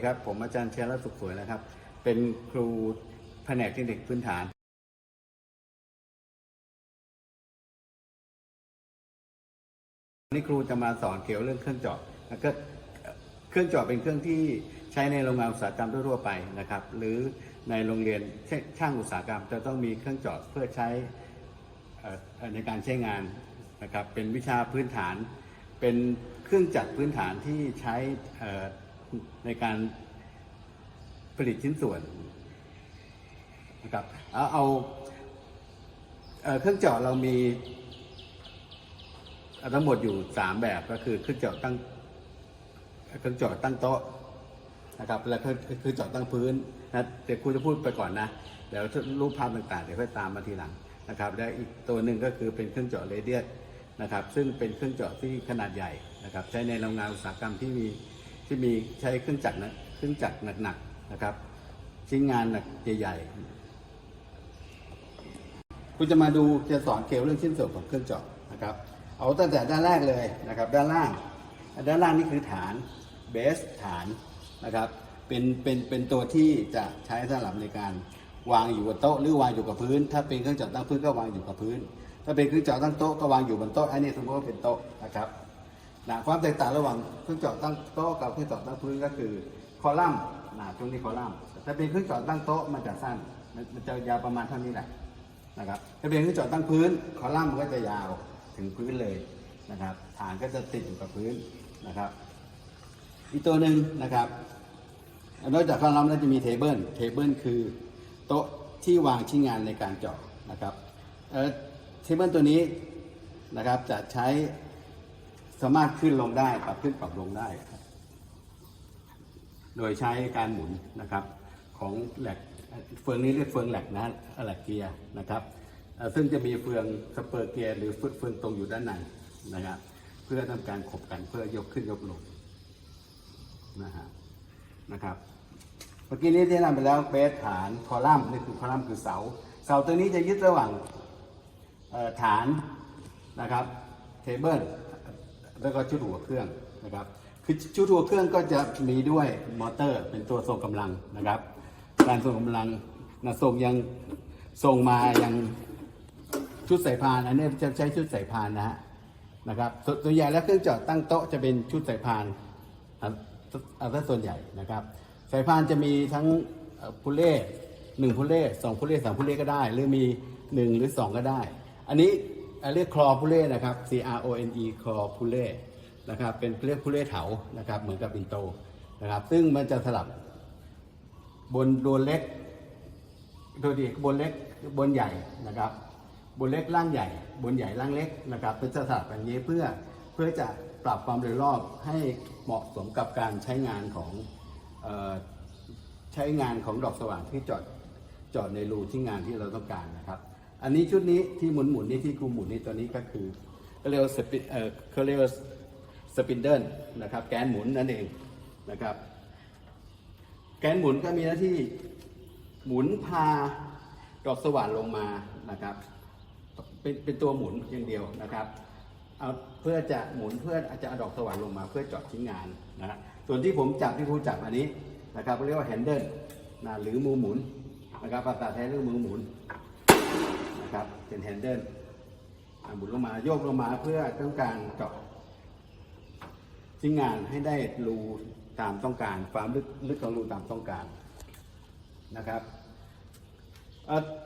ดีครับ ผมอาจารย์เชียรสุขสวยนะครับ เป็นครูแผนกเทคนิคพื้นฐานนนี้ครูจะมาสอนเกี่ยวเรื่องเครื่องเจาะแล้วก็เครื่องเจาะเป็นเครื่องที่ใช้ในโรงงานอุตสาหกรรมทั่วไปนะครับ หรือในโรงเรียนช่างอุตสาหกรรม จะต้องมีเครื่องเจาะเพื่อใช้ในการใช้งานนะครับ เป็นวิชาพื้นฐาน เป็นเครื่องจักรพื้นฐานที่ใช้ ในการผลิตชิ้นส่วนนะครับเอาเอาเครื่องเจาะเรามีทั้งหมดอยู่3แบบก็คือเครื่องเจาะตั้งเครื่องเจาะตั้งโต๊ะนะครับแล้วก็เครื่องเจาะตั้งพื้นนะเดี๋ยวครูจะพูดไปก่อนนะเดี๋ยวรูปภาพต่างๆเดี๋ยวค่อยตามมาทีหลังนะครับและอีกตัวหนึ่งก็คือเป็นเครื่องเจาะเรเดียสนะครับ ซึ่งเป็นเครื่องเจาะที่ขนาดใหญ่นะครับ ใช้ในโรงงานอุตสาหกรรมที่มี ที่มีใช้เครื่องจักรนะเครื่องจักรหนักๆนะครับ ชิ้นงานหนักใหญ่ๆคุณจะมาดูจะสอนเกี่ยวเรื่องชิ้นส่วนของเครื่องเจาะนะครับ เอาตั้งแต่ด้านแรกเลยนะครับ ด้านล่าง ด้านล่างนี่คือฐานเบสฐานนะครับ เป็นเป็นเป็นตัวที่จะใช้สำหรับในการวางอยู่บนโต๊ะหรือวางอยู่กับพื้น ถ้าเป็นเครื่องเจาะตั้งพื้นก็วางอยู่กับพื้น ถ้าเป็นเครื่องเจาะตั้งโต๊ะก็วางอยู่บนโต๊ะอันนี้สมมติว่าเป็นโต๊ะนะครับ นะความแตกต่างระหว่างเครื่องจาะตั้งโต๊ะกับเครื่องจาะตั้งพื้นก็คือคอลัมน์นะตรงนี้คอลัมน์ถ้าเป็นเครื่องจาะตั้งโต๊ะมันจะสั้น มันจะยาวประมาณเท่านี้แหละนะครับถ้าเป็นเครื่องจาะตั้งพื้นคอลัมน์มันก็จะยาวถึงพื้นเลยนะครับฐานก็จะติดอยู่กับพื้นนะครับ อีกตัวหนึ่งนะครับนอกจากคอลัมน์แล้วจะมีเทเบิลเทเบิลคือโต๊ะที่วางชิ้นงานในการเจาะนะครับเทเบิลตัวนี้นะครับจะใช้ สามารถขึ้นลงได้ปรับขึ้นปรับลงได้ โดยใช้การหมุนนะครับ ของแหลกเฟืองนี้เรียกเฟืองแหลกนะแหลกเกียร์นะครับซึ่งจะมีเฟืองสเปอร์เกียร์หรือเฟืองตรงอยู่ด้านในนะครับ เพื่อทำการขบกันเพื่อยกขึ้นยกลงนะฮะนะครับเมื่อกี้นี้ที่นำไปแล้วเบสฐานคอลัมน์นี่คือคอลัมน์คือเสา เสาตัวนี้จะยึดระหว่างฐานนะครับเทเบิล แล้วก็ชุดหัวเครื่องนะครับคือชุดหัวเครื่องก็จะมีด้วยมอเตอร์ เป็นตัวส่งกำลังนะครับ การส่งกำลังนะส่งยังส่งมายังชุดสายพานอันนี้จะใช้ชุดสายพานนะฮะนะครับส่วนใหญ่แล้วเครื่องจาะตั้งโต๊ะจะเป็นชุดสายพานอะเอาซะส่วนใหญ่นะครับสายพานจะมีทั้งพุเล่หนึ่งพุเล่สองพุเล่สามพุเล่ก็ได้ หรือมีหนึ่งหรือสองก็ได้ อันนี้ เอ่อเรียกคลอพุเล่นะครับ C R O N E คลอพุเล่นะครับเป็นเรียกพุเล่เถานะครับเหมือนกับบินโตนะครับซึ่งมันจะสลับบนโดนเล็กโดยดีบนเล็กบนใหญ่นะครับ บนเล็กล่างใหญ่ บนใหญ่ล่างเล็กนะครับเป็นจะสลับอย่างนี้เพื่อเพื่อจะปรับความเร็วรอบให้เหมาะสมกับการใช้งานของออใช้งานของดอกสว่างที่จอดจอดในรูที่งานที่เราต้องการนะครับ อันนี้ชุดนี้ที่หมุนหมุนนี่ที่ครูหมุนนี่ตัวนี้ก็คือเขาเรียกว่าสปิเอ่อเขาเรียกว่าสปินเดิลนะครับ แกนหมุนนั่นเองนะครับ แกนหมุนก็มีหน้าที่หมุนพาดอกสว่านลงมานะครับ เป็นเป็นตัวหมุนอย่างเดียวนะครับเอาเพื่อจะหมุนเพื่อจะเอาดอกสว่านลงมาเพื่อจาะชิ้นงานนะฮะส่วนที่ผมจับที่ครูจับอันนี้นะครับเรียกว่าแฮนเดิลนะหรือมือหมุนนะครับภาษาไทยเรียกมือหมุน นะครับ เป็นแฮนเดิลหมุนลงมาโยกลงมาเพื่อต้องการเจาะชิ้นงานให้ได้รูตามต้องการ ความลึกลึกของรูตามต้องการนะครับ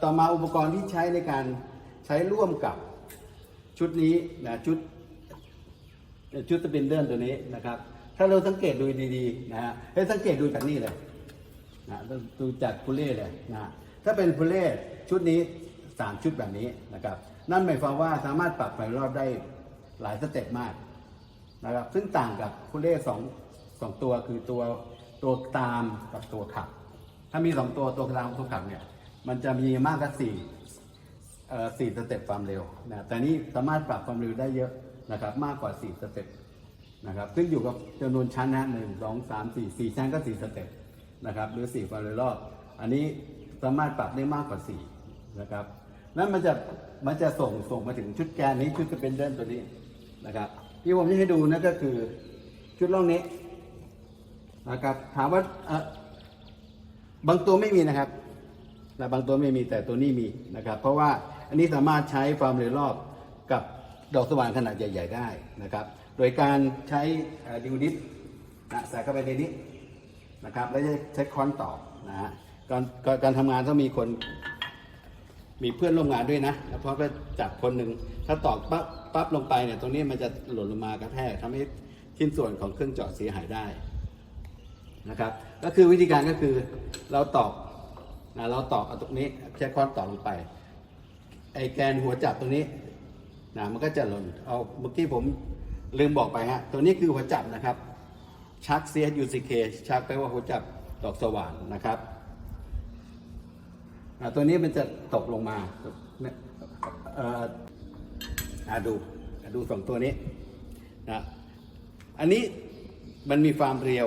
ต่อมาอุปกรณ์ที่ใช้ในการใช้ร่วมกับชุดนี้นะชุดชุดสปินเดิลตัวนี้นะครับ ถ้าเราสังเกตดูดีๆนะฮะให้สังเกตดูจากนี่เลยนะดูจากพุเล่เลยนะถ้าเป็นพุเล่ชุดนี้ สามชุดแบบนี้นะครับนั่นหมายความว่าสามารถปรับไปรอบได้หลายสเต็ปมากนะครับซึ่งต่างกับผู้เล่สองสองตัวคือตัวตัวตามกับตัวขับ ถ้ามีสองตัวตัวตามกับตัวขับเนี่ยมันจะมีมากกว่าสี่เอ่อสี่สเต็ปความเร็วนะแต่นี่สามารถปรับความเร็วได้เยอะนะครับมากกว่าสี่สเต็ปนะครับซึ่งอยู่กับจำนวนชั้นนะหนึ่งสองสามสี่สี่ชั้นก็สี่สเต็ปนะครับหรือสี่ความเร็วรอบ อันนี้สามารถปรับได้มากกว่าสี่นะครับ นั่นมันจะมันจะส่งส่งมาถึงชุดแกนนี้ชุดสเปนเดิลตัวนี้นะครับ ที่ผมจะให้ดูนั่นก็คือชุดล่องนี้นะครับถามว่าเออบางตัวไม่มีนะครับนะบางตัวไม่มีแต่ตัวนี้มีนะครับ เพราะว่าอันนี้สามารถใช้ความเร็วรอบกับดอกสว่านขนาดใหญ่ ๆ ได้นะครับ โดยการใช้ดิวดิสนะใส่เข้าไปในนี้นะครับ แล้วจะใช้ค้อนต่อนะฮะการการทำงานต้องมีคน มีเพื่อนร่วมงานด้วยนะแล้วพอไปจับคนหนึ่งถ้าตอกปั๊บปั๊บลงไปเนี่ยตรงนี้มันจะหล่นลงมากระแทกทำให้ชิ้นส่วนของเครื่องเจาะเสียหายได้นะครับ ก็คือวิธีการก็คือเราตอกนะเราตอกเอาตรงนี้ใช้ค้อนตอกลงไป ไอแกนหัวจับตรงนี้นะมันก็จะหล่นเอาเมื่อกี้ผมลืมบอกไปฮะตัวนี้คือหัวจับนะครับชัก CSUCK ชักแปลว่าหัวจับดอกสว่านนะครับ ตัวนี้มันจะตกลงมาดูดูสองตัวนี้นะอันนี้มันมีความเรียว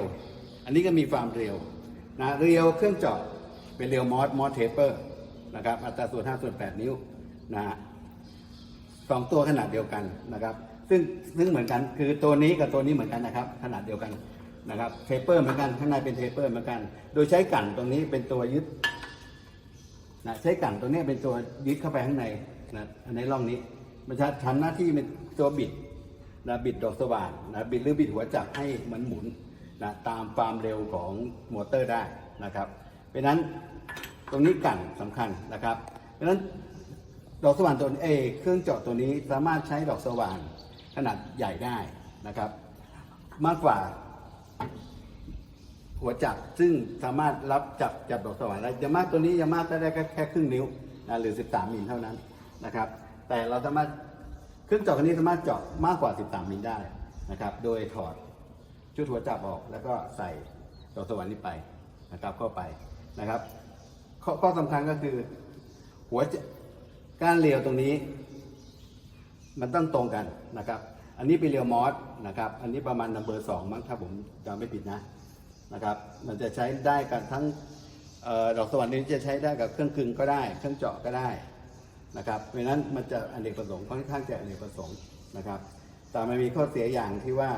อันนี้ก็มีความเรียวนะเรียวเครื่องเจาะเป็นเรียวมอสมอสเทเปอร์นะครับอัตราส่วน5ส่วน8นิ้วนะฮะสองตัวขนาดเดียวกันนะครับ ซึ่งซึ่งเหมือนกันคือตัวนี้กับตัวนี้เหมือนกันนะครับ ขนาดเดียวกันนะครับเทเปอร์เหมือนกันข้างในเป็นเทเปอร์เหมือนกัน โดยใช้กันตรงนี้เป็นตัวยึด นะใช้กั่นตัวนี้เป็นตัวยึดเข้าไปข้างในนะในร่องนี้มันจะทำหน้าที่เป็นตัวบิดนะบิดดอกสว่านนะบิดหรือบิดหัวจักรให้มันหมุนนะตามความเร็วของมอเตอร์ได้นะครับเพราะนั้นตรงนี้กั่นสำคัญนะครับ เพราะฉะนั้นดอกสว่านตัวเอเครื่องเจาะตัวนี้สามารถใช้ดอกสว่านขนาดใหญ่ได้นะครับ มากกว่า หัวจับซึ่งสามารถรับจับจับดอกสว่านได้ยามาตัวนี้ยามาก็ได้แค่แค่ครึ่งนิ้วนะหรือ 13มิลเท่านั้นนะครับ แต่เราสามารถเครื่องเจาะคันนี้สามารถเจาะมากกว่า 13มิลได้นะครับ โดยถอดชุดหัวจับออกแล้วก็ใส่ดอกสว่านนี้ไปนะครับเข้าไปนะครับ ข้อข้อสำคัญก็คือ หัวจะการเลียวตรงนี้ มันต้องตรงกันนะครับ อันนี้เป็นเรียวมอสนะครับ อันนี้ประมาณนัมเบอร์สองมั้งถ้าผมจำไม่ผิดนะ นะครับ มันจะใช้ได้กับทั้งออดอกสวรรค์นี้จะใช้ได้กับเครื่องกลึงก็ได้ เครื่องเจาะก็ได้นะครับ เพราะนั้นมันจะอเนกประสงค์ค่อนข้างจะอเนกประสงค์นะครับ แต่มันมีข้อเสียอย่างที่ว่า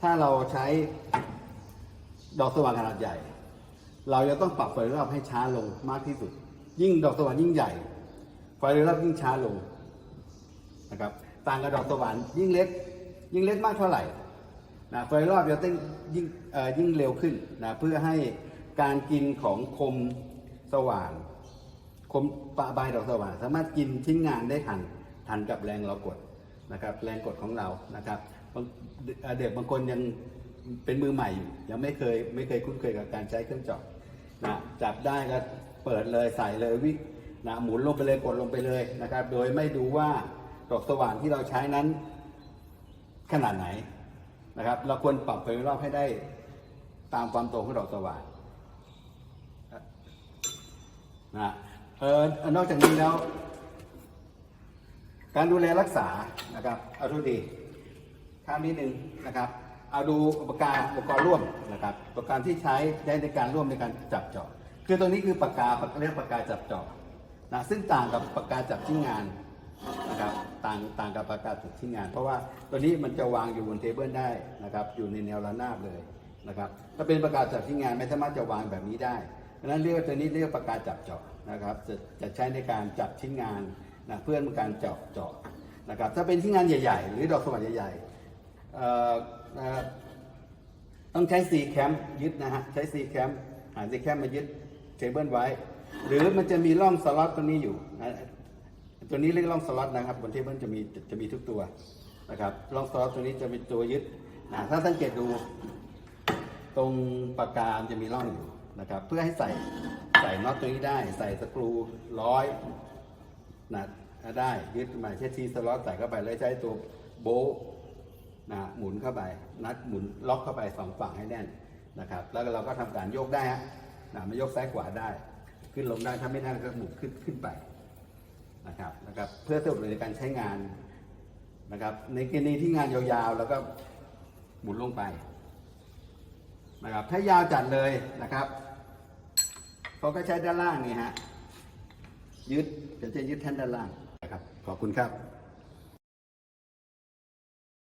ถ้าเราใช้ดอกสว่านขนาดใหญ่ เราจะต้องปรับไฟรอบให้ช้าลงมากที่สุด ยิ่งดอกสว่านยิ่งใหญ่ ไฟรอบยิ่งช้าลงนะครับ ต่างกับดอกสว่านยิ่งเล็ก ยิ่งเล็กมากเท่าไหร่ นะไฟรอบจะต้องยิ่งยิ่งเร็วขึ้นนะเพื่อให้การกินของคมสว่านคมปะใบดอกสว่านสามารถกินชิ้นงานได้ทันทันกับแรงเรากดนะครับ แรงกดของเรานะครับเอ่อเด็กบางคนยังเป็นมือใหม่อยู่ยังไม่เคยไม่เคยคุ้นเคยกับการใช้เครื่องเจาะนะจับได้ก็เปิดเลยใส่เลยวินะหมุนลงไปเลยกดลงไปเลยนะครับ โดยไม่ดูว่าดอกสว่านที่เราใช้นั้นขนาดไหน นะครับ เราควรปรับไฟรอบให้ได้ตามความตรงของดอกสว่านนะเออนอกจากนี้แล้ว การดูแลรักษานะครับ เอาทุกดีข้ามนิดนึงนะครับ เอาดูอุปกรณ์อุปกรณ์ร่วมนะครับอุปกรณ์ที่ใช้ได้ในการร่วมในการจับเจาะคือตัวนี้คือปากกาเรียกปากกาจับเจาะนะซึ่งต่างกับปากกาจับชิ้นงาน ต่างต่างกับประกาศจุดที่งาน เพราะว่าตัวนี้มันจะวางอยู่บนเทเบิลได้นะครับอยู่ในแนวระนาบเลยนะครับถ้าเป็นประกาศจับที่งานไม่สามารถจะวางแบบนี้ได้เพราะฉะนั้นเรียกว่าตัวนี้เรียกว่าประกาศจับเจาะนะครับจะจะใช้ในการจับชิ้นงานนะเพื่อเป็นการเจาะเจาะนะครับถ้าเป็นชิ้นงานใหญ่ๆ หรือดอกสว่านใหญ่ๆต้องใช้ซีแคมยึดนะฮะใช้ซีแคมหาซีแคมมายึดเทเบิลไว้ หรือมันจะมีร่องสล็อตตรงนี้อยู่นะ ตัวนี้เรียกร่องสล็อตนะครับบนเทเบิลจะมีจะมีทุกตัวนะครับร่องสล็อตตัวนี้จะเป็นตัวยึดนะถ้าสังเกตดู ตรงปากกาจะมีร่องอยู่นะครับ เพื่อให้ใส่ใส่น็อตตัวนี้ได้ ใส่สกรูร้อยนะได้ยึดมาใช้ทีสล็อตใส่เข้าไปแล้วใช้ตัวโบนะหมุนเข้าไปนัดหมุนล็อกเข้าไปสองฝั่งให้แน่นนะครับ แล้วเราก็ทำการโยกได้ฮะนะมายกซ้ายขวาได้ ขึ้นลงได้ถ้าไม่ได้ก็หมุนขึ้นขึ้นไป นะครับนะครับเพื่อสะดวกในการใช้งานนะครับ ในกรณีที่งานยาวๆ แล้วก็หมุนลงไปนะครับถ้ายาวจัดเลยนะครับเขาก็ใช้ด้านล่างนี่ฮะยึดจะจะยึดแท่นด้านล่างนะครับขอบคุณครับ